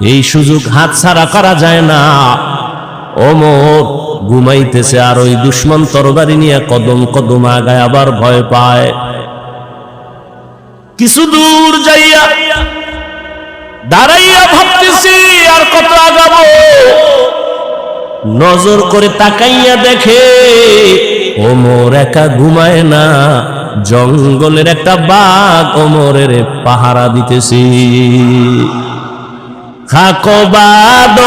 এই সুযোগ হাত ছাড়া করা যায় না। ওমর ঘুমাইতেছে আর ওই দুশ্মন তরবারি নিয়ে কদম কদম আগায় আবার ভয় পায়। কিছু দূর যাইয়া দাঁড়াইয়া ভাবতেছি, আর কত আগাবো? নজর করে তাকাইয়া দেখে ওমর একা ঘুমায় না। জঙ্গলের একটা বাঘ ওমরের পাহারা দিতেছি। খাকবাদ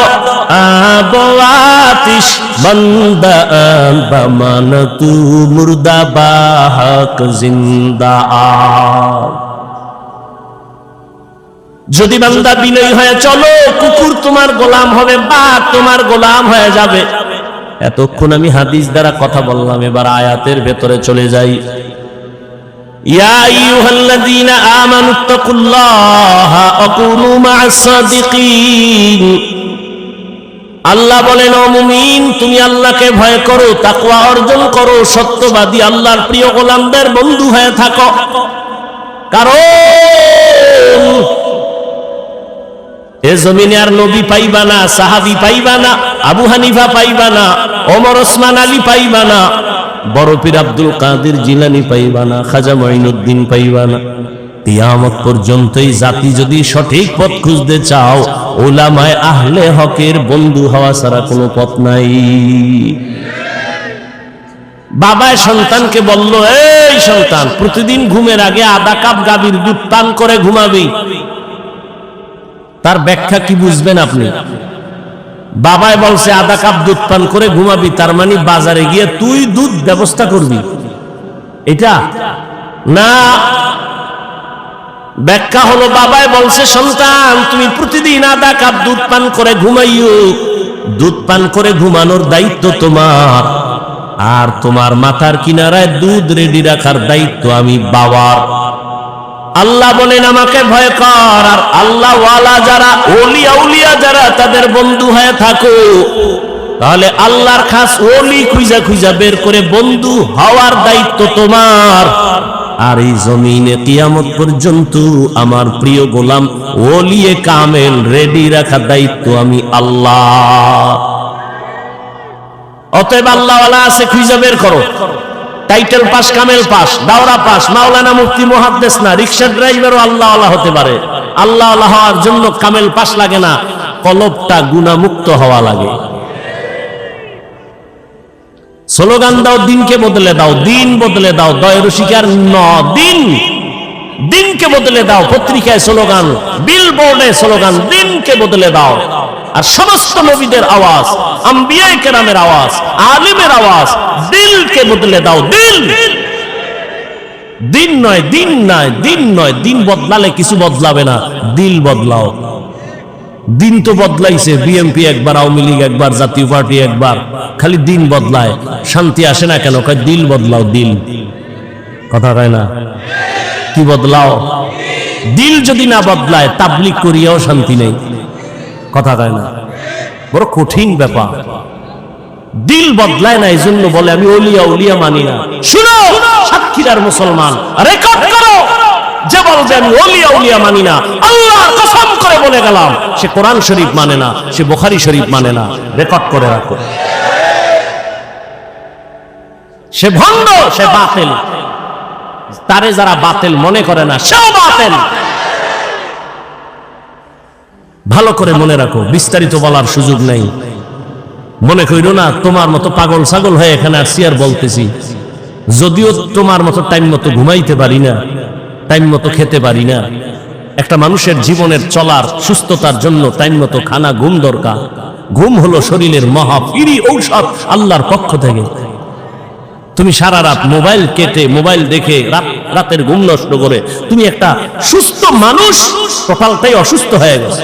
আবাতিস বন্দা বমন তু মুর্দা বাহক জিন্দা আ। যদি বান্দা বিনয়ী হয়ে চলো, কুকুর তোমার গোলাম হবে বা তোমার গোলাম হয়ে যাবে। এতক্ষণ আমি হাদিস দ্বারা কথা বললাম, এবার আয়াতের ভেতরে চলে যাই। ইয়া আইয়ুহাল্লাযীনা আমানুত্তাকুল্লাহা ওয়া কুনু মা'আস সাদিকিন। আল্লাহ বলেন, ও মুমিন, তুমি আল্লাহকে ভয় করো, তাকওয়া অর্জন করো, সত্যবাদী, আল্লাহর প্রিয় গোলামদের বন্ধু হয়ে থাকো। কারণ এ জমিনে আর নবী পাইবা না, সাহাবি পাইবা না, আবু হানিফা পাইবা না, ওমর, ওসমান আলী পাইবা না বড় পীর আব্দুল কাদের জিলানি পাইবা না, খাজা মঈনুদ্দিন পাইবা না। কিয়ামত পর্যন্ত এই জাতি যদি সঠিক পথ খুঁজতে চাও, ওলামায় আহলে হকের বন্ধু হওয়া ছাড়া কোনো পথ নাই। বাবায় সন্তানকে বলল, এই সন্তান, প্রতিদিন ঘুমের আগে আধা কাপ গাভীর দুধ পান করে ঘুমাবি। তার ব্যাখ্যা কি বুঝবেন আপনি? বাবায় বলছে, আধা কাপ দুধ পান করে ঘুমাবি, তার মানে বাজারে গিয়ে তুই দুধ ব্যবস্থা করবি। এটা? না। ব্যাখ্যা হলো বাবায় বলছে, সন্তান, তুমি প্রতিদিন আধা কাপ দুধ পান করে ঘুমাইও। দুধ পান করে ঘুমানোর দায়িত্ব তোমার। আর তোমার মাথার কিনারায় দুধ রেডি রাখার দায়িত্ব আমি বাবার। আল্লাহ বলেন, আমাকে ভয় কর। আর আল্লাহ যারা, ওলিয়া উলিয়া যারা, তাদের বন্ধু হয়ে থাকো। তাহলে আল্লাহর খাস ওলি খুঁজা খুঁজা বের করে বন্ধু হওয়ার দায়িত্ব তোমার। আর এই জমিনে কিয়ামত পর্যন্ত আমার প্রিয় গোলাম ওলিয়ে কামেল রেডি রাখার দায়িত্ব আমি আল্লাহ। অতএব আল্লাহওয়ালা আছে, খুঁজা বের করো। টাইটেল পাস কামেল পাস দাওরা পাস মাওলানা মুফতি মুহাদ্দেস না রিক্সা ড্রাইভারও আল্লাহ আল্লাহ হতে পারে। আল্লাহ আল্লাহ হওয়ার জন্য কামেল পাস লাগে না, কলবটা গুণামুক্ত হওয়া লাগে। স্লোগান দাও, দিনকে বদলে দাও, দিন বদলে দাও, দয়ের শিকার ন, দিন। দিনকে বদলে দাও, পত্রিকায় স্লোগান বিল বোর্ডে স্লোগান দিনকে বদলে দাও। আর সমস্ত নবীদের আওয়াজ আম্বিয়াই কেরামের আওয়াজ, আলিমের আওয়াজ, দিলকে বদলে দাও, দিল। দিন নয় দিন নয় দিন নয়, দিন বদলালে কিছু বদলাবে না, দিল বদলাও। দিন তো বদলাইছে, বিএমপি একবার, আওয়ামী লীগ একবার, জাতীয় পার্টি একবার, খালি দিন বদলায়, শান্তি আসে না কেন? দিল বদলাও, দিল। কথা কয় না? কি বদলাও? দিল যদি না বদলায় তাবলিক করিয়াও শান্তি নেই। কথা কয় না। বড় কঠিন ব্যাপার। দিল বদলায় না এই জন্য বলে, আমি ওলিয়া উলিয়া মানি না। শুনো সাক্ষীরার মুসলমান, রেকর্ড করো। যে বলবে আমি মানি না। আল্লাহ কসম করে বলে গেলাম, সে কোরআন শরীফ মানে না, সে বুখারী শরীফ মানে না। রেকর্ড করে রাখো। সে ভণ্ড, সে বাতিল। তারে যারা বাতিল মনে করে না, সেও বাতিল। ভালো করে মনে রাখো বিস্তারিত বলার সুযোগ নেই। মনে করিল না তোমার মতো পাগল ছাগল হয়ে এখানে আসছি আর বলতেছি। যদিও তোমার মতো টাইম মতো ঘুমাইতে পারি না টাইম মতো খেতে পারি না। একটা মানুষের জীবনের চলার সুস্থতার জন্য টাইম মতো খানা ঘুম দরকার। ঘুম হলো শরীরের মহা ফিরি ঔষধ আল্লাহর পক্ষ থেকে। তুমি সারা রাত মোবাইল কেটে মোবাইল দেখে রাত রাতের ঘুম নষ্ট করে তুমি একটা সুস্থ মানুষ কপালটাই অসুস্থ হয়ে গেছে।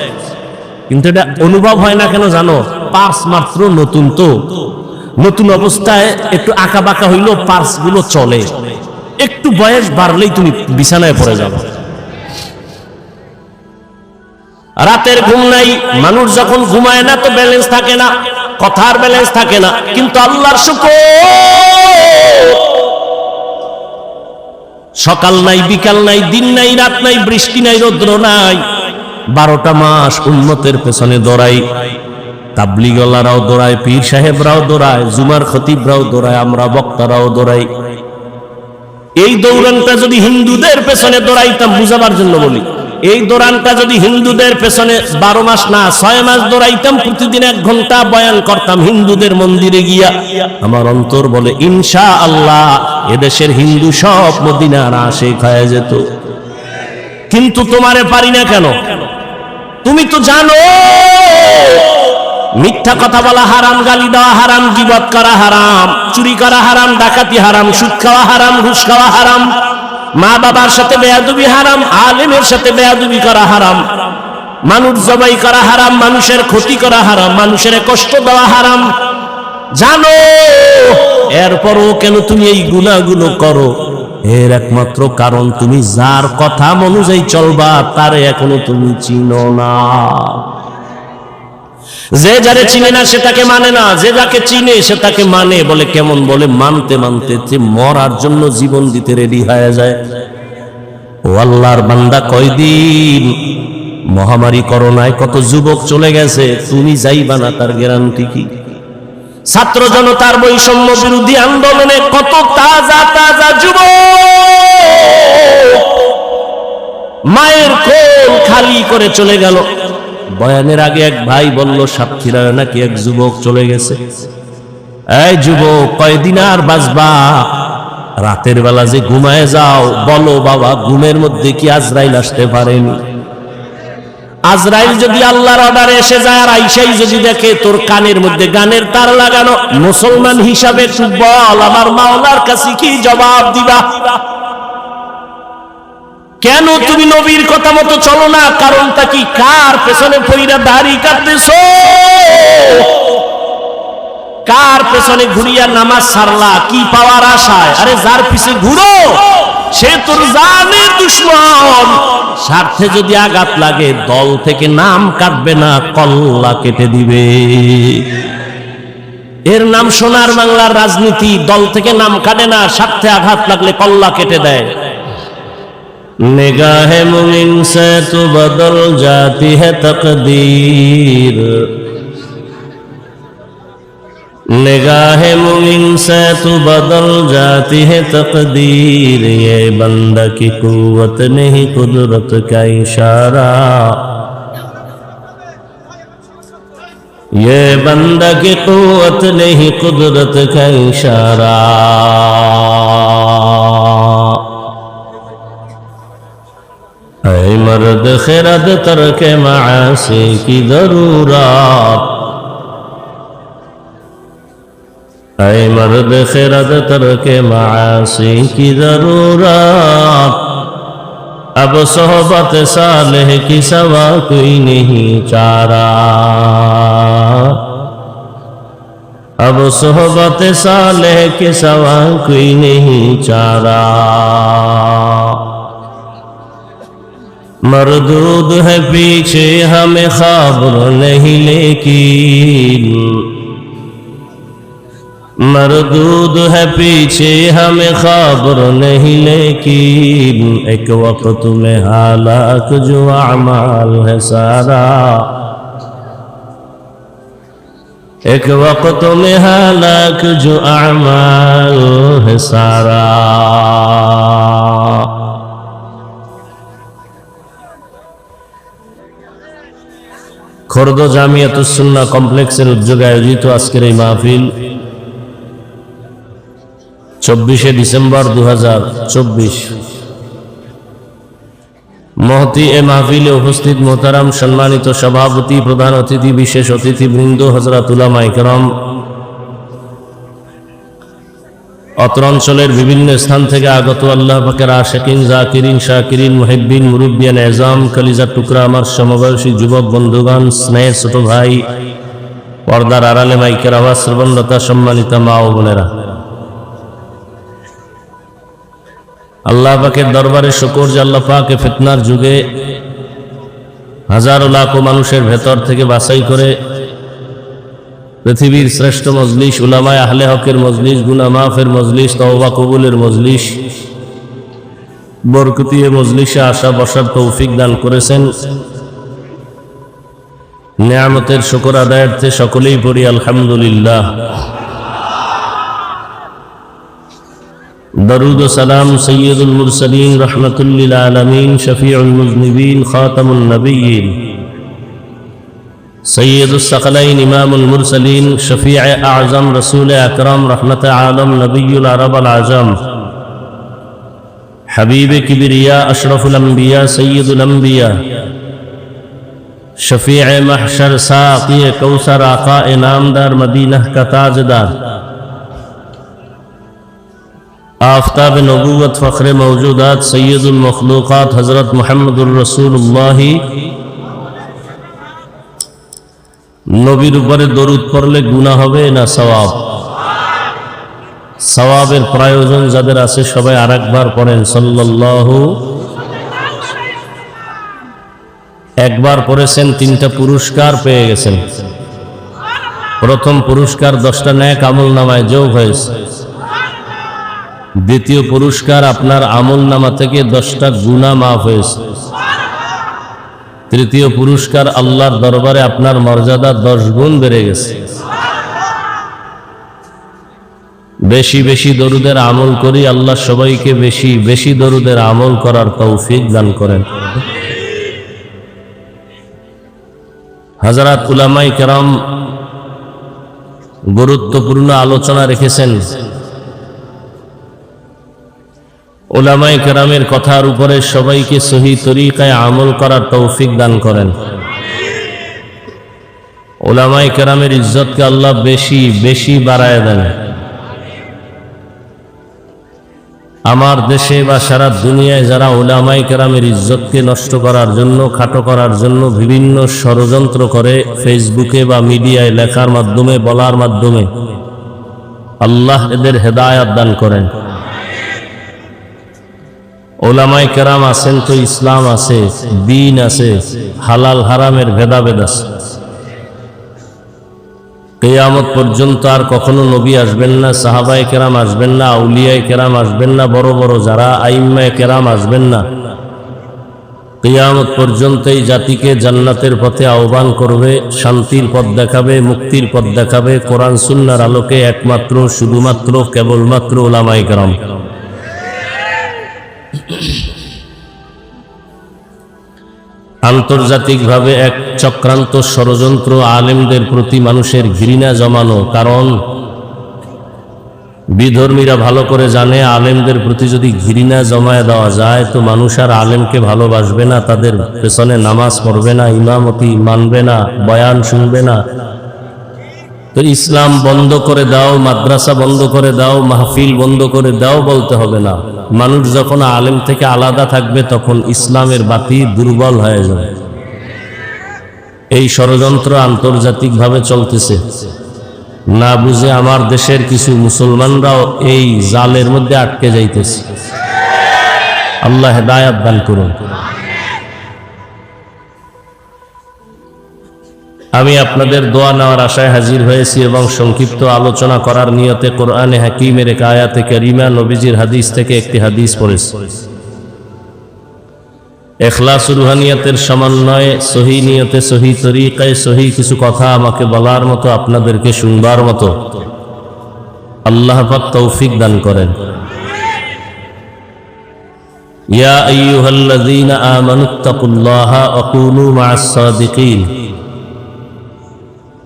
কিন্তু এটা অনুভব হয় না কেন জানো? পার্স মাত্র নতুন তো। নতুন অবস্থায় একটু আঁকা বাঁকা হইলেও পার্সগুলো চলে। একটু বয়স বাড়লেই তুমি বিছানায় পড়ে যাবে। রাতের ঘুম নাই, মানুষ যখন ঘুমায় না তো ব্যালেন্স থাকে না, কথার ব্যালেন্স থাকে না। কিন্তু আল্লাহর শুকর! সকাল নাই, বিকাল নাই, দিন নাই, রাত নাই, বৃষ্টি নাই, রৌদ্র নাই। বারোটা মাস উন্মতের পেছনে দৌড়াই। তাবলিগলারাও দৌড়ায়, পীর সাহেবরাও দৌড়ায়, জুমার খতিবরাও দৌড়ায়, আমরা বক্তারাও দৌড়াই। এই দৌড়ানটা যদি হিন্দুদের পেছনে দৌড়াইতাম বুঝাবার জন্য বলি। এই দৌড়ানটা যদি হিন্দুদের পেছনে বারো মাস না, ছয় মাস দৌড়াইতাম, প্রতিদিন এক ঘণ্টা বয়ান করতাম, হিন্দুদের মন্দিরে গিয়া। আমার অন্তর বলে ইনশা আল্লাহ এদেশের হিন্দু সব মদিনার আসে খায় যেত। কিন্তু তোমারে পারি না কেন? তুমি তো জানো। মিথ্যা কথা বলা হারাম, গালি দেওয়া হারাম জীবত করা হারাম, চুরি করা হারাম, ডাকাতি হারাম, সুদ খাওয়া হারাম, ঘুষ খাওয়া হারাম, মা বাবার সাথে বেয়াদুবি হারাম, আলেমের সাথে বেয়াদুবি করা হারাম, মানুষ জবাই করা হারাম, মানুষের ক্ষতি করা হারাম, মানুষের কষ্ট দেওয়া হারাম। জানো, এরপরও কেন তুমি এই গুণাগুলো করো? এর একমাত্র কারণ তুমি যার কথা অনুযায়ী চলবা, তারে এখনও তুমি চিনো না। যে যারে চিনে না, সে তাকে মানে না। যে যাকে চিনে, সে তাকে মানে। বলে কেমন? বলে মানতে মানতে যে মরার জন্য জীবন দিতে রেডি হয়ে যায়। ও আল্লাহর বান্দা, কয়দিন? মহামারী করোনায় কত যুবক চলে গেছে। তুমি যাইবা না, তার গ্যারান্টি কি? ছাত্র জনতার বৈষম্য বিরোধী আন্দোলনে কত তাজা তাজা যুবক মায়ের কোল খালি করে চলে গেল। বয়ানের আগে এক ভাই বলল সাতক্ষীরায় নাকি এক যুবক চলে গেছে। এই যুবক, কয়দিন আর বাঁচবা? রাতের বেলা যে ঘুমায় যাও, বলো বাবা, ঘুমের মধ্যে কি আজরাইল আসতে পারেনি? আজরাইল যদি আল্লাহর অর্ডারে এসে যায় আর আইসাই যদি দেখে, তোর কানের মধ্যে গানের তার লাগানো, মুসলমান হিসাবে বল, আমার মাওলার কাছে কি জবাব দিবা? কেন তুমি নবীর কথা মতো চলো না? কারণটা কি? কার পেছনে পইরা দাড়ি কাটতেছো? কার পেছনে ঘুরিয়া নামাজ সারলা? কি পাওয়ার আশায়? আরে যার পিছে ঘুরো, সে তোর জানে। দুশ্মন। স্বার্থে যদি আঘাত লাগে, দল থেকে নাম কাটবে না, কল্লা কেটে দিবে। এর নাম সোনার বাংলার রাজনীতি, দল থেকে নাম কাটে না, স্বার্থে আঘাত লাগলে কল্লা কেটে দেয়। নিগাহে মুমিন সে তু বদল জাতি হে তকদীর। نگاہ مومن سے تو بدل جاتی ہے تقدیر یہ بندہ کی قوت میں ہی قدرت کا اشارہ یہ بندہ کی قوت نہیں قدرت کا اشارہ اے مرد خرد ترک معاصی کی ضرورات اے مرد خیرت تر کے معاصی کی ضرورت اب صحبت صالح کی سوا کوئی نہیں چارہ اب صحبت صالح کے سوا کوئی نہیں چارہ مردود ہے پیچھے ہمیں خبر نہیں لے کی मरदूद है पीछे हमें खबर नहीं लेकिन एक वक्त में हालाक जो अमाल है सारा एक वक्त में हालाक जो अमाल है सारा খর্দ জামিয়াতুসুন্না কমপ্লেক্সের উদ্যোগে আয়োজিত আজকের এই মাহফিল চব্বিশে ডিসেম্বর দু চব্বিশ। মহতি এ মাহফিলে উপস্থিত মোহতারাম সম্মানিত সভাপতি, প্রধান অতিথি, বিশেষ অতিথি বৃন্দ হজরতুল্লাহ মাইকরম অত্র অঞ্চলের বিভিন্ন স্থান থেকে আগত আল্লাহ পাকের আশেকিন, জাকিরিন, শাকিরিন, মুহিব্বিন, মুরব্বিয়ান, এজাম, কালিজার টুকরা আমার সমবয়সী যুবক বন্ধুগণ, স্নেহের ছোট ভাই, পর্দার আড়ালে মাইকের আওয়াজ, শ্রবণলতা সম্মানিত মা ও বোনেরা। আল্লাহ পাকের দরবারে শুকর যে আল্লাহ পাকে ফিতনার যুগে হাজারো লাখো মানুষের ভেতর থেকে বাছাই করে পৃথিবীর শ্রেষ্ঠ মজলিস, উলামায় আহলে হকের মজলিস গুনা মাফের মজলিস, তওবা কবুলের মজলিস, বরকতিয়ে মজলিসে আসা বসার তৌফিক দান করেছেন। নিয়ামতের শুকর আদায়ার্থে সকলেই পড়ি, আলহামদুলিল্লাহ। درود و سلام سید المرسلین رحمت للعالمین شفیع المذنبین خاتم النبیین سید السقلین امام المرسلین شفیع اعظم رسول اکرم رحمت عالم نبی العرب العظم حبیب کبریا اشرف الانبیاء سید الانبیاء شفیع محشر ساقی کوثر آقا نامدار مدینہ کا تاجدار آفتاب نبوت فخر موجودات سید المخلوقات حضرت محمد الرسول اللہ নবীর উপরে দরুদ পড়লে গুনাহ হবে না সওয়াব সওয়াবের প্রয়োজন যাদের আছে সবাই আরেকবার পড়েন সাল্লাল্লাহু একবার পড়েছেন তিনটা পুরস্কার পেয়ে গেছেন প্রথম পুরস্কার দশটা ন্যাক আমল নামায় যোগ হয়েছে দ্বিতীয় পুরস্কার আপনার আমল নামা থেকে দশটা গুণা মাফ হয়েছে। তৃতীয় পুরস্কার আল্লাহর দরবারে আপনার মর্যাদা দশ গুণ বেড়ে গেছে। বেশি বেশি দরুদের আমল করি, আল্লাহ সবাইকে বেশি বেশি দরুদের আমল করার তৌফিক দান করেন। হাজারাত উলামাই কেরাম গুরুত্বপূর্ণ আলোচনা রেখেছেন। ওলামাই কেরামের কথার উপরে সবাইকে সহি তরিকায় আমল করার তৌফিক দান করেন। ওলামাই কেরামের ইজ্জতকে আল্লাহ বেশি বেশি বাড়ায় দেন। আমার দেশে বা সারা দুনিয়ায় যারা ওলামাই কেরামের ইজ্জতকে নষ্ট করার জন্য, খাটো করার জন্য বিভিন্ন ষড়যন্ত্র করে ফেসবুকে বা মিডিয়ায় লেখার মাধ্যমে, বলার মাধ্যমে আল্লাহ এদের হেদায়াত দান করেন। ওলামাই কেরাম আছেন তো ইসলাম আছে, দিন আছে, হালাল, হারামের ভেদাভেদ আছে। কেয়ামত পর্যন্ত আর কখনো নবী আসবেন না সাহাবাই কেরাম আসবেন না, আউলিয়ায় কেরাম আসবেন না, বড় বড় যারা আইম্মায় কেরাম আসবেন না। কেয়ামত পর্যন্ত এই জাতিকে জান্নাতের পথে আহ্বান করবে, শান্তির পথ দেখাবে, মুক্তির পথ দেখাবে, কোরআন, সুন্নার আলোকে একমাত্র, শুধুমাত্র, কেবলমাত্র ওলামাই কেরাম। আন্তর্জাতিকভাবে এক চক্রান্ত ষড়যন্ত্র আলেমদের প্রতি মানুষের ঘৃণা জমানো, কারণ বিধর্মীরা ভালো করে জানে আলেমদের প্রতি যদি ঘৃণা জমায় দেওয়া যায়, তো মানুষ আর আলেমকে ভালোবাসবে না, তাদের পেছনে নামাজ পড়বে না, ইমামতি মানবে না, বয়ান শুনবে না। তো ইসলাম বন্ধ করে দাও, মাদ্রাসা বন্ধ করে দাও, মাহফিল বন্ধ করে দাও বলতে হবে না। মানুষ যখন আলেম থেকে আলাদা থাকবে, তখন ইসলামের বাতি দুর্বল হয়ে যাবে। এই ষড়যন্ত্র আন্তর্জাতিকভাবে চলতেছে। না বুঝে আমার দেশের কিছু মুসলমানরাও এই জালের মধ্যে আটকে যাইতেছে। আল্লাহ হেদায়াত দান করুন। আমি আপনাদের দোয়া নেওয়ার আশায় হাজির হয়েছি এবং সংক্ষিপ্ত আলোচনা করার নিয়তে কোরআনে হাকিমের এক আয়াতে করিমা নবীজির হাদিস থেকে একটি হাদিস পড়েছি। এখলাস রুহানিয়াতের সমন্বয়ে, সহি নিয়তে, সহি তরিকায়, সহি কিছু কথা আমাকে বলার মতো, আপনাদেরকে শুনবার মতো আল্লাহ পাক তৌফিক দান করেন। ইয়া আইয়ুহাল্লাযীনা আমানুত্তাকুল্লাহা ওয়া কুনু মা'আস সাদিকিন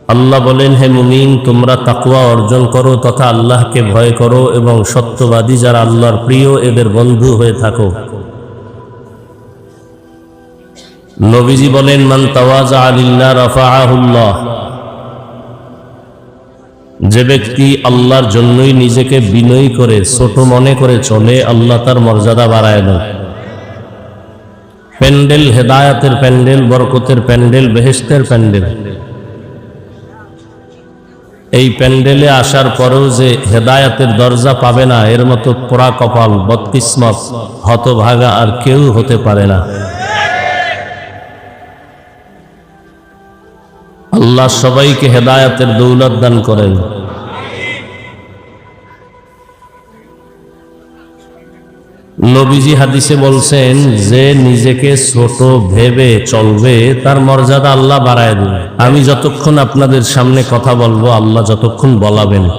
আল্লাহ বলেন, হে মুমিন, তোমরা তাকুয়া অর্জন করো তথা আল্লাহকে ভয় করো এবং সত্যবাদী যারা আল্লাহর প্রিয়, এদের বন্ধু হয়ে থাকো। নবীজি বলেন, মান তাওয়াজা আলিল্লাহ রাফাআহুল্লাহ। যে ব্যক্তি আল্লাহর জন্যই নিজেকে বিনয়ী করে, ছোট মনে করে চলে, আল্লাহ তার মর্যাদা বাড়ায় দেন প্যান্ডেল হেদায়াতের প্যান্ডেল, বরকতের প্যান্ডেল বেহেস্তের প্যান্ডেল। এই প্যান্ডেলে আসার পরেও যে হেদায়াতের দরজা পাবে না, এর মতো পোড়া কপাল, বদকিসমত, হতভাগা আর কেউ হতে পারে না। আল্লাহ সবাইকে হেদায়াতের দৌলত দান করেন। নবীজি হাদিসে বলছেন, যে নিজেকে ছোট ভেবে চলবে, তার মর্যাদা আল্লাহ বাড়ায় দেবে। আমি যতক্ষণ আপনাদের সামনে কথা বলব, আল্লাহ যতক্ষণ বলাবেন।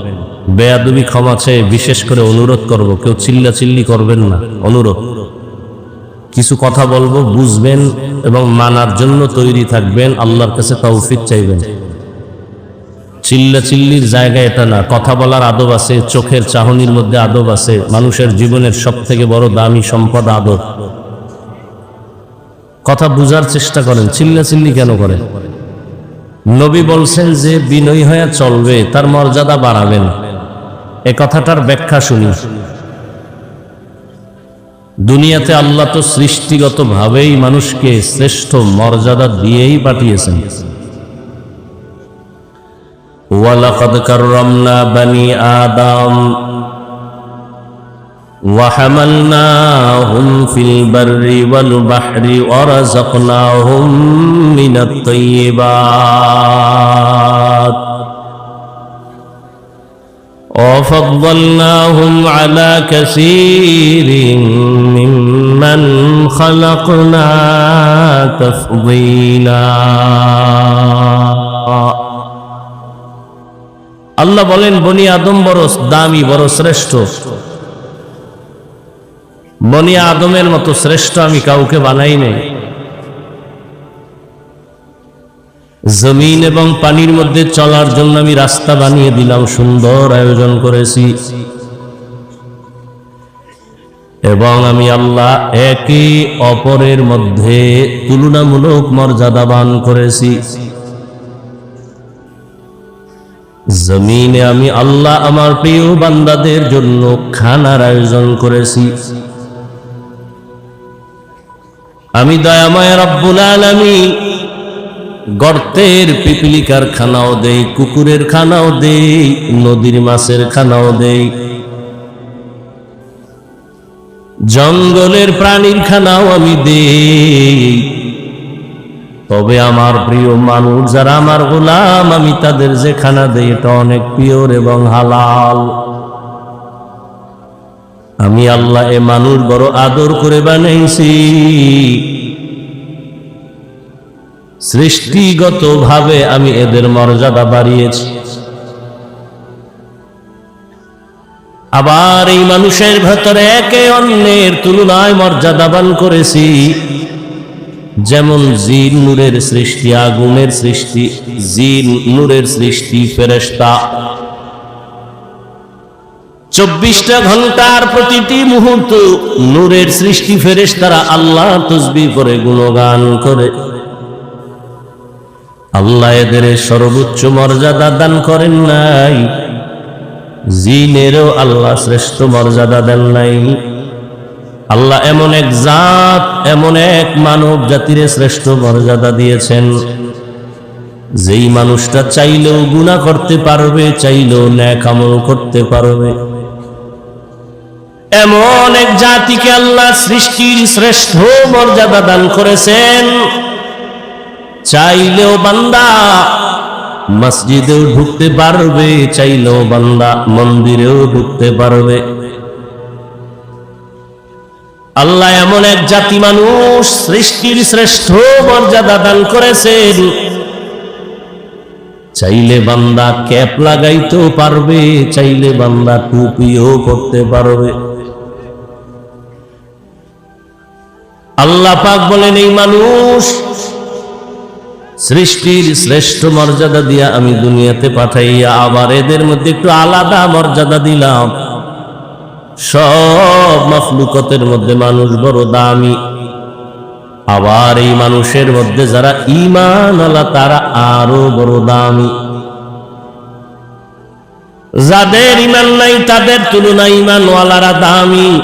বেয়াদবি ক্ষমা চেয়ে বিশেষ করে অনুরোধ করব, কেউ চিল্লা চিল্লি করবেন না। অনুরোধ। কিছু কথা বলব, বুঝবেন এবং মানার জন্য তৈরি থাকবেন। আল্লাহর কাছে তৌফিক চাইবেন। চিল্লা চিল্লির জায়গা এটা না। কথা বলার আদব আছে, চোখের চাহনির মধ্যে আদব আছে। মানুষের জীবনের সব থেকে বড় দামি সম্পদ আদব। কথা বুঝার চেষ্টা করেন চিল্লা চিল্লি কেন করেন? নবী বলছেন যে, বিনয়ী হয়ে চলবে, তার মর্যাদা বাড়াবেন। এ কথাটার ব্যাখ্যা শুনি। দুনিয়াতে আল্লাহ তো সৃষ্টিগত ভাবেই মানুষকে শ্রেষ্ঠ মর্যাদা দিয়েই পাঠিয়েছেন। ولقد كرمنا بني آدم وحملناهم في البر والبحر ورزقناهم من الطيبات. وفضلناهم على كثير ممن خلقنا تفضيلا. আল্লাহ বলেন, বনি আদম বড় দামি, বড় শ্রেষ্ঠ। বনি আদমের মতো শ্রেষ্ঠ আমি কাউকে বানাই নাই। জমিন এবং পানির মধ্যে চলার জন্য আমি রাস্তা বানিয়ে দিলাম, সুন্দর আয়োজন করেছি। এবং আমি আল্লাহ একে অপরের মধ্যে তুলনামূলক মর্যাদাবান করেছি। জমিনে আমি আল্লাহ আমার প্রিয় বান্দাদের জন্য খানার আয়োজন করেছি। আমি দয়াময় রব্বুল আলামিন গর্তের পিপিলিকার খানাও দেই, কুকুরের খানাও দেই, নদীর মাছের খানাও দেই। জঙ্গলের প্রাণীর খানাও আমি দেই। তবে আমার প্রিয় মানুষ, যারা আমার গোলাম, আমি তাদের যে খানা দেই, এটা অনেক পিওর এবং হালাল। আমি আল্লাহ এ মানুষ বড় আদর করে বানাইছি। সৃষ্টিগত ভাবে আমি এদের মর্যাদা বাড়িয়েছি। আবার এই মানুষের ভেতরে একে অন্যের তুলনায় মর্যাদাবান করেছি। যেমন জিন নূরের সৃষ্টি, আগুনের সৃষ্টি, জিন নূরের সৃষ্টি ফেরেস্তা চব্বিশটা ঘণ্টার প্রতিটি মুহূর্ত নূরের সৃষ্টি ফেরেস তারা আল্লাহ তসবি করে, গুণগান করে। আল্লাহ এদের সর্বোচ্চ মর্যাদা দান করেন নাই। জিনেরও আল্লাহ শ্রেষ্ঠ মর্যাদা দেন নাই। আল্লাহ এমন এক জাত, এমন এক মানব জাতির শ্রেষ্ঠ মর্যাদা দিয়েছেন। যেই মানুষটা চাইলেও গুণা করতে পারবে, চাইলেও আমল করতে পারবে। এমন এক জাতিকে আল্লাহ সৃষ্টির শ্রেষ্ঠ মর্যাদা দান করেছেন। চাইলেও বান্দা মসজিদেও ঢুকতে পারবে, চাইলেও বান্দা মন্দিরেও ঢুকতে পারবে। আল্লাহ এমন এক জাতি মানুষ, সৃষ্টির শ্রেষ্ঠ মর্যাদা দান করেছেন। চাইলে বান্দা ক্যাপ লাগাইতেও পারবে, চাইলে বান্দা টুপিও করতে পারবে। আল্লাহ পাক বলেন, এই মানুষ সৃষ্টির শ্রেষ্ঠ মর্যাদা দিয়া আমি দুনিয়াতে পাঠাইয়া আবার এদের মধ্যে একটু আলাদা মর্যাদা দিলাম। সব মফলুকতের মধ্যে মানুষ বড় দামি। আবার এই মানুষের মধ্যে যারা ইমান আলা, তারা আরও বড় দামি। যাদের ইমান নাই, তাদের তুলনায় ইমানওয়ালারা দামি।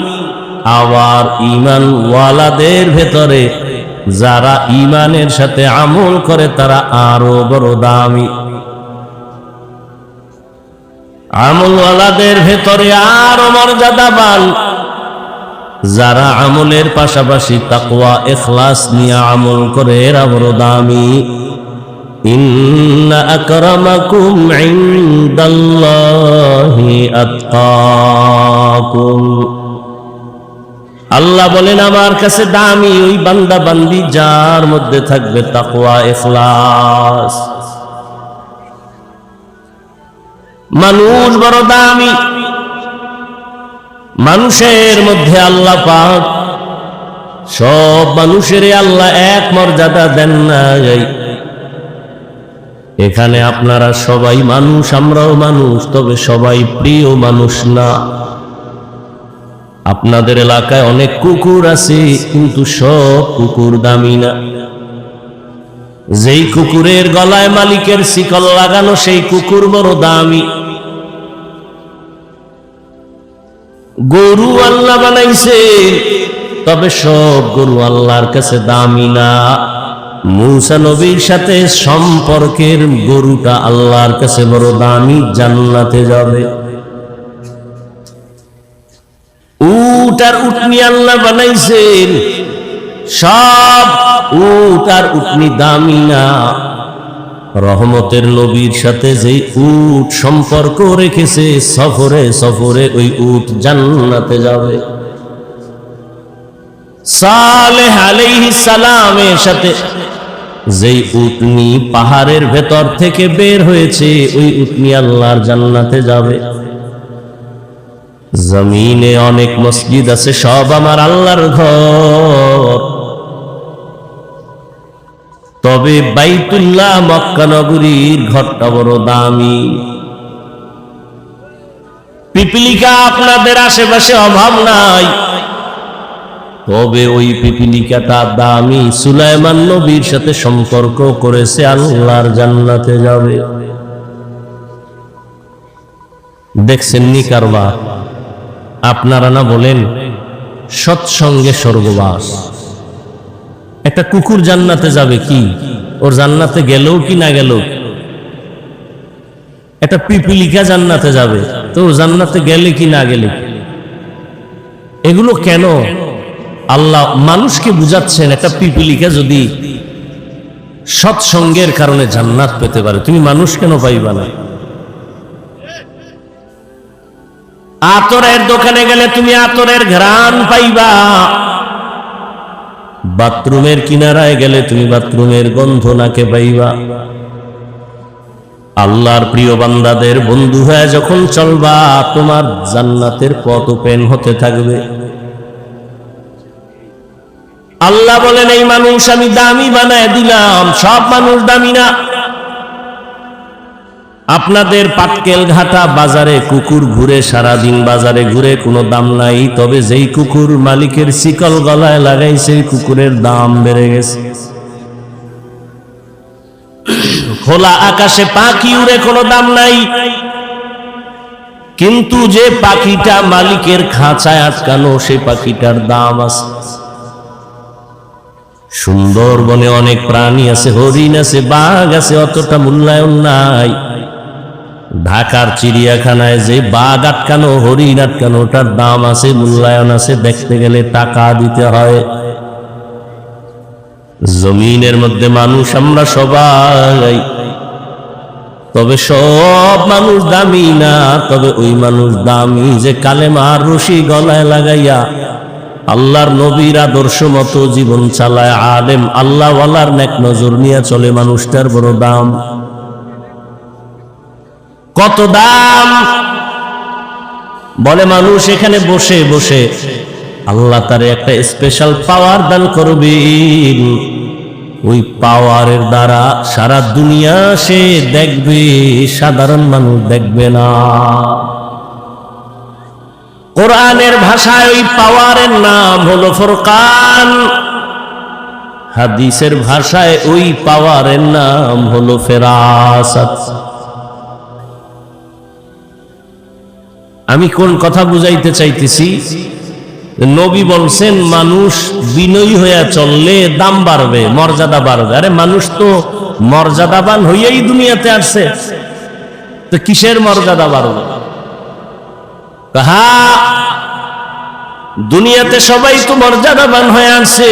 আবার ইমানওয়ালাদের ভেতরে যারা ইমানের সাথে আমল করে, তারা আরও বড় দামি। আমলওয়ালাদের ভেতরে আরও মর্যাদাবান যারা আমলের পাশাপাশি তাকওয়া এখলাস নিয়ে আমল করে, এরা বড় দামি ইন্না আকরামাকুম ইনদাল্লাহি আতকাকুম। আল্লাহ বলেন, আমার কাছে দামি ওই বান্দা বান্দি যার মধ্যে থাকবে তাকওয়া, ইখলাস। মানুষ বড় দামি। মানুষের মধ্যে আল্লাহ পাক, সব মানুষের আল্লাহ এক মর্যাদা দেন নাই। এখানে আপনারা সবাই মানুষ, আমরাও মানুষ, তবে সবাই প্রিয় মানুষ না। আপনাদের এলাকায় অনেক কুকুর আছে, কিন্তু সব কুকুর দামি না। যেই কুকুরের গলায় মালিকের শিকল লাগানো, সেই কুকুর বড় দামি। গরু আল্লাহ বানাইছে, তবে সব গরু আল্লাহর কাছে দামি না। মুসা নবীর সাথে সম্পর্কের গরুটা আল্লাহর কাছে বড় দামি, জান্নাতে যাবে। উট আর উটনি আল্লাহ বানাইছেন, সব উট আর উটনি দামি না। রহমতের নবীর সাথে যে উট সম্পর্ক রেখেছে, সফরে সফরে ওই উট জান্নাতে যাবে। সালামের সাথে যেই উটনি পাহাড়ের ভেতর থেকে বের হয়েছে, ওই উটনি আল্লাহর জান্নাতে যাবে। জমিনে অনেক মসজিদ আছে, সব আমার আল্লাহর ঘর। তবে বাইতুল্লাহ মক্কা নগরীর ঘরটা বড় দামি। পিপিলিকা আপনাদের আশেপাশে অভাব নাই। তবে ওই পিপিলিকাটা দামি। সুলাইমান নবীর সাথে সম্পর্ক করেছে, আল্লাহর জান্নাতে যাবে। দেখছেন নি কারবার? আপনারা না বলেন, সৎসঙ্গে স্বর্গবাস। একটা কুকুর জান্নাতে যাবে কি? ওর জান্নাতে গেলেও কি না গেল একটা পিপিলিকা জান্নাতে যাবে, তো জান্নাতে গেলে কি না গেলে? এগুলো কেন? আল্লাহ মানুষকে বুঝাচ্ছেন একটা পিপিলিকা যদি সৎসঙ্গের কারণে জান্নাত পেতে পারে, তুমি মানুষ কেন পাইবা না? আতরের দোকানে গেলে তুমি আতরের ঘ্রাণ পাইবা। বাথরুমের কিনারায় গেলে তুমি বাথরুমের গন্ধ নাকে পাইবা। আল্লাহর প্রিয় বান্দাদের বন্ধু হয়ে যখন চলবা, তোমার জান্নাতের পথ পেন হতে থাকবে। আল্লাহ বলেন, এই মানুষ আমি দামি বানায় দিলাম, সব মানুষ দামি না। আপনাদের পাটকেল ঘাটা বাজারে কুকুর ঘুরে সারা দিন বাজারে ঘুরে কোনো দাম নাই, তবে যেই কুকুর মালিকের শিকল গলায় লাগাই, সেই কুকুরের দাম বেড়ে গেছে। খোলা আকাশে পাখি উড়ে কোনো দাম নাই। কিন্তু যে পাখিটা মালিকের খাঁচায় আটকানো সেই পাখিটার দাম আছে। সুন্দরবনে অনেক প্রাণী আছে, হরিণ আছে, বাঘ আছে, অতটা মূল্যায়ন নাই। ঢাকার চিড়িয়াখানায় যে বাঘ আটকানো, হরিণ আটকানো, ওটার দাম আছে, মূল্যায়ন আছে, দেখতে গেলে টাকা দিতে হয়। জমিনের মধ্যে মানুষ আমরা সবাই, তবে সব মানুষ দামি না, তবে ওই মানুষ দামি যে কালে কালেমার রশি গলায় লাগাইয়া আল্লাহর নবীর আদর্শ মতো জীবন চালায়। আলেম আল্লাহ ওয়ালার নেক নজর নিয়ে চলে মানুষটার বড় দাম। কত দাম? বলে মানুষ, এখানে বসে বসে আল্লাহ তারে একটা স্পেশাল পাওয়ার দান করবেন। ওই পাওয়ারের দ্বারা সারা দুনিয়া সে দেখবে, সাধারণ মানুষ দেখবে না। কোরআনের ভাষায় ওই পাওয়ারের নাম হলো ফোরকান। হাদিসের ভাষায় ওই পাওয়ারের নাম হলো ফেরাসাত। আমি কোন কথা বুঝাইতে চাইতেছি? নবী বলছেন, মানুষ বিনয়ী হইয়া চললে দাম বাড়বে, মর্যাদা বাড়বে। আরে মানুষ তো মর্যাদাবান হইয়াই দুনিয়াতে আসছে। তো কিসের মর্যাদা বাড়বে? কাহা দুনিয়াতে সবাই তো মর্যাদাবান হয়ে আছে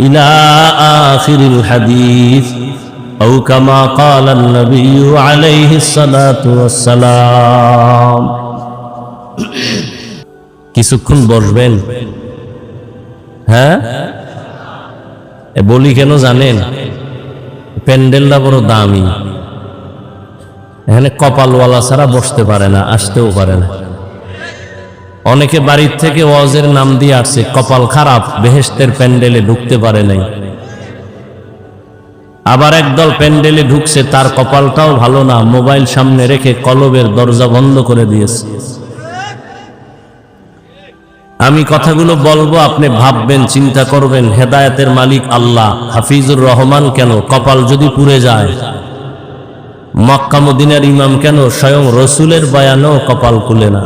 إلى آخر الحديث أو كما قال النبي عليه الصلاة والسلام কিছুক্ষণ বসবেন হ্যাঁ এ বলি কেন জানেন প্যান্ডেলটা বড় দামি এখানে কপালওয়ালা ছাড়া বসতে পারে না আসতেও পারে না অনেকে বাড়ির থেকে ওয়াজের নাম দিয়ে আসছে, কপাল খারাপ বেহেস্তের প্যান্ডেলে ঢুকতে পারে নাই। আবার একদল প্যান্ডেলে ঢুকছে, তার কপালটাও ভালো না, মোবাইল সামনে রেখে কলবের দরজা বন্ধ করে দিয়েছে। আমি কথাগুলো বলব, আপনি ভাববেন, চিন্তা করবেন, হেদায়েতের মালিক আল্লাহ, হাফিজুর রহমান কেন, কপাল যদি পুড়ে যায়? মক্কা মদিনার ইমাম কেন, স্বয়ং রসুলের বয়ানও কপাল খুলে না?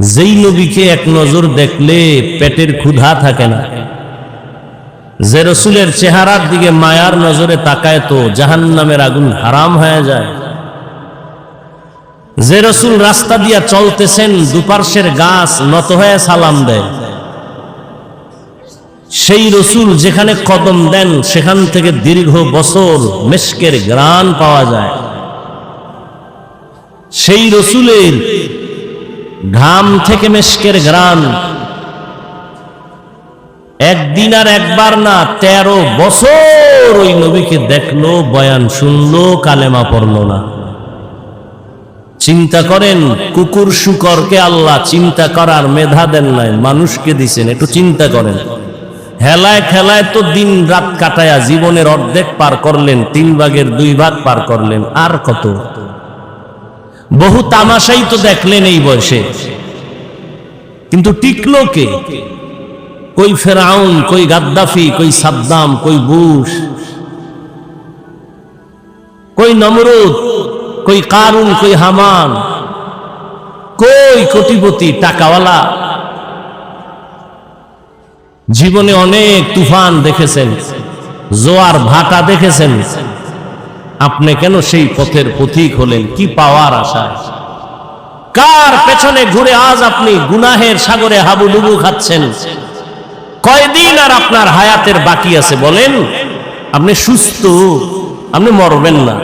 যেই নবীকে এক নজর দেখলে পেটের ক্ষুধা থাকে না। যে রসুলের চেহারার দিকে মায়ার নজরে তাকায় তো জাহান নামের আগুন হারাম হয়ে যায়। যে রসুল রাস্তা দিয়া চলতেছেন, দুপার্শ্বের গাছ নত হয়ে সালাম দেয়। সেই রসুল যেখানে কদম দেন, সেখান থেকে দীর্ঘ বছর মেশকের গ্রাণ পাওয়া যায়। সেই রসুলের ঘাম থেকে মেশকের গ্রাণ একদিন আর একবার না, তেরো বছর ওই নবীকে দেখল, বয়ান শুনলো, কালেমা পড়ল না। চিন্তা করেন, কুকুর শুকরকে আল্লাহ চিন্তা করার মেধা দেন নাই, মানুষকে দিছেন, একটু চিন্তা করেন। হেলায় খেলায় তো দিন রাত কাটায়া জীবনের অর্ধেক পার করলেন, তিন ভাগের দুই ভাগ পার করলেন, আর কত? বহু তামাশাই তো দেখলেন এই বয়সে। কিন্তু টিকলো কে? কই ফেরাউন, কই গাদ্দাফি, কই সাদ্দাম, কই বুশ? কই নমরুদ, কই কারুন, কই হামান? কই কোটিপতি, টাকাওয়ালা? জীবনে অনেক তুফান দেখেছেন, জোয়ার ভাটা দেখেছেন আপনি কেন সেই পথের পথিক হলেন? কি পাওয়ার আশায় কার পেছনে ঘুরে আজ আপনি গুনাহের সাগরে হাবুডুবু খাচ্ছেন? কয়দিন আর আপনার হায়াতের বাকি আছে বলেন? আপনি সুস্থ, আপনি মরবেন না।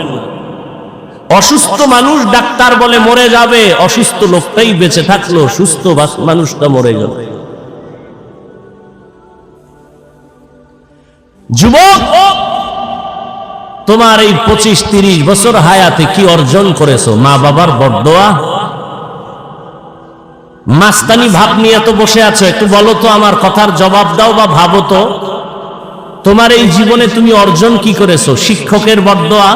অসুস্থ মানুষ ডাক্তার বলে মরে যাবে, অসুস্থ লোকটাই বেঁচে থাকল, সুস্থ মানুষটা মরে গেল। যুবক তোমার এই পঁচিশ তিরিশ বছর হায়াতে কি অর্জন করেছ? মা বাবার বরদোয়া? মাস্তানি ভাব নিয়ে তো বসে আছে, একটু বলো তো আমার কথার জবাব দাও বা ভাবো তো। তোমার এই জীবনে তুমি অর্জন কি করেছ? শিক্ষকের বরদোয়া?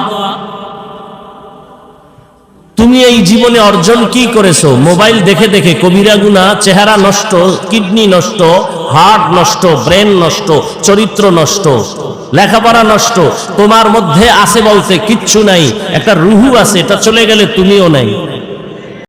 তুমি এই জীবনে অর্জন কি করেছ? মোবাইল দেখে দেখে কবিরা গুণা, চেহারা নষ্ট, কিডনি নষ্ট, হার্ট নষ্ট, ব্রেন নষ্ট, চরিত্র নষ্ট, লেখাপড়া নষ্ট, তোমার মধ্যে আছে বলতে কিচ্ছু নাই, একটা রুহু আছে, এটা চলে গেলে তুমিও নাই।